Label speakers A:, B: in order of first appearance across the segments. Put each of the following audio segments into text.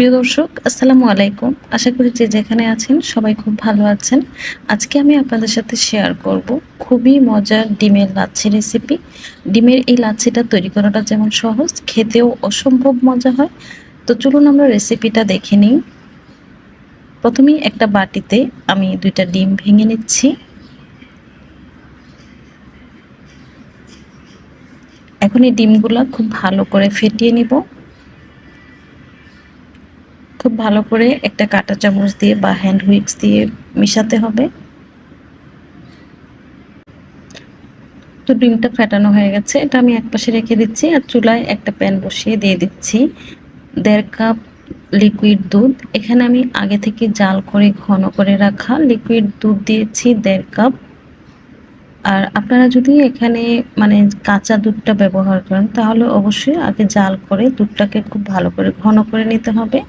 A: প্রিয় দর্শক, আসসালামু আলাইকুম। আশা করি যে যেখানে আছেন সবাই খুব ভালো আছেন। আজকে আমি আপনাদের সাথে শেয়ার করব খুবই মজার ডিমের লাচ্ছি রেসিপি ডিমের এই লাচ্ছিটা তৈরি করাটা যেমন সহজ, খেতেও অসম্ভব মজা হয়। তো চলুন আমরা রেসিপিটা দেখে নিই। প্রথমেই একটা বাটিতে আমি দুইটা ডিম ভেঙে নিচ্ছি। এখন এই ডিমগুলো খুব ভালো করে ফেটিয়ে নিব। খুব ভালো করে একটা কাঁটা চামচ দিয়ে বা হ্যান্ড হুইক্স দিয়ে মিশাতে হবে। তো ডিমটা ফেটানো হয়ে গেছে। এটা আমি একপাশে রেখে দিচ্ছি আর চুলায় একটা প্যান বসিয়ে দিয়ে দিচ্ছি। দেড় কাপ লিকুইড দুধ। এখানে আমি আগে থেকে জাল করে, ঘন করে রাখা লিকুইড দুধ দিয়েছি দেড় কাপ। আর আপনারা যদি এখানে মানে কাঁচা দুধটা ব্যবহার করেন, তাহলে অবশ্যই আগে জাল করে দুধটাকে খুব ভালো করে ঘন করে নিতে হবে।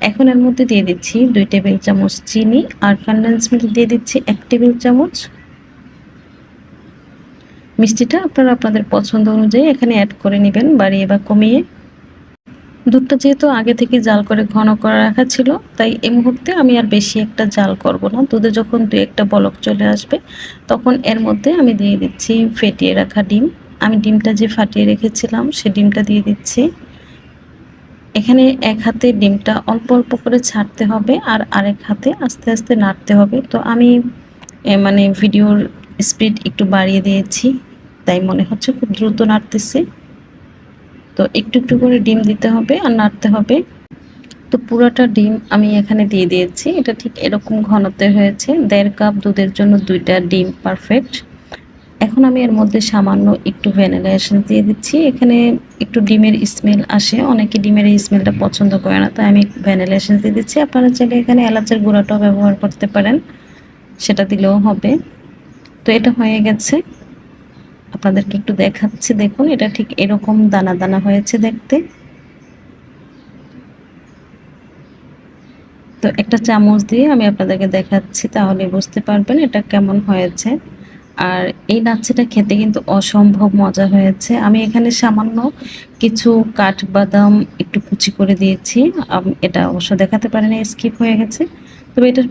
A: এখন এর মধ্যে দিয়ে দিচ্ছি দুই টেবিল চামচ চিনি আর কনডেন্স মিল্ক দিয়ে দিচ্ছি এক টেবিল চামচ। মিষ্টিটা আপনারা আপনাদের পছন্দ অনুযায়ী এখানে অ্যাড করে নেবেন, বাড়িয়ে বা কমিয়ে। দুধটা যেহেতু আগে থেকে জাল করে ঘন করা রাখা ছিল, তাই এই মুহূর্তে আমি আর বেশি একটা জাল করব না। দুধে যখন দু একটা বলক চলে আসবে, তখন এর মধ্যে আমি দিয়ে দিচ্ছি ফেটিয়ে রাখা ডিম। আমি ডিমটা যে ফাটিয়ে রেখেছিলাম, সে ডিমটা দিয়ে দিচ্ছি। এখানে এক হাতে ডিমটা অল্প অল্প করে ছাড়তে হবে আর আরেক হাতে আস্তে আস্তে নাড়তে হবে। তো আমি মানে ভিডিওর স্পিড একটু বাড়িয়ে দিয়েছি, তাই মনে হচ্ছে খুব দ্রুত নাড়তেছে। তো একটু একটু করে ডিম দিতে হবে আর নাড়তে হবে। তো পুরোটা ডিম আমি এখানে দিয়ে দিয়েছি, এটা ঠিক এরকম ঘনত্বে হয়েছে, দেড় কাপ দুধের জন্য দুইটা ডিম পারফেক্ট এখন আমি এর মধ্যে সামান্য একটু ভ্যানিলা এসেন্স দিয়ে দিচ্ছি, এখানে একটু ডিমের স্মেল আসে। অনেকে ডিমের এই স্মেলটা পছন্দ করে না, তাই আমি ভ্যানিলা এসেন্স দিয়ে দিচ্ছি। আপনারা চাইলে এখানে এলাচের গুঁড়াটাও ব্যবহার করতে পারেন, সেটা দিলেও হবে। তো এটা হয়ে গেছে। আপনাদেরকে একটু দেখাচ্ছি, দেখুন, এটা ঠিক এরকম দানা দানা হয়েছে দেখতে। তো একটা চামচ দিয়ে আমি আপনাদেরকে দেখাচ্ছি, তাহলে বুঝতে পারবেন এটা কেমন হয়েছে। আর এই লাচ্ছিটা খেতে কিন্তু অসম্ভব মজা হয়েছে। আমি এখানে সামান্য কিছু কাঠবাদাম একটু কুচি করে দিয়েছি। এটা অবশ্য দেখাতে পারেন স্কিপ হয়ে গেছে। তবে এটা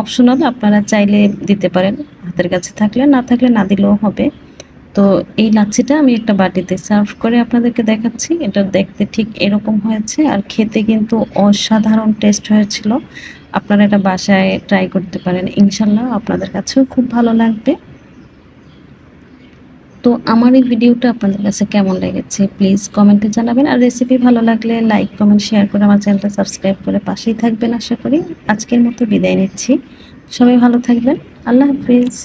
A: অপশনাল আপনারা চাইলে দিতে পারেন। হাতের কাছে থাকলে, না থাকলে না দিলেও হবে। তো এই লাচ্ছিটা আমি একটা বাটিতে সার্ভ করে আপনাদেরকে দেখাচ্ছি। এটা দেখতে ঠিক এরকম হয়েছে আর খেতে কিন্তু অসাধারণ টেস্ট হয়েছিল। আপনারা এটা বাসায় ট্রাই করতে পারেন। ইনশাল্লাহ আপনাদের কাছেও খুব ভালো লাগবে। তো আমার এই ভিডিওটা আপনাদের কাছে কেমন লেগেছে প্লিজ কমেন্টে জানাবেন। আর রেসিপি ভালো লাগলে লাইক কমেন্ট শেয়ার করে আমার চ্যানেলটা সাবস্ক্রাইব করে পাশেই থাকবেন আশা করি। আজকের মতো বিদায় নিচ্ছি। সবাই ভালো থাকবেন। আল্লাহ হাফিজ।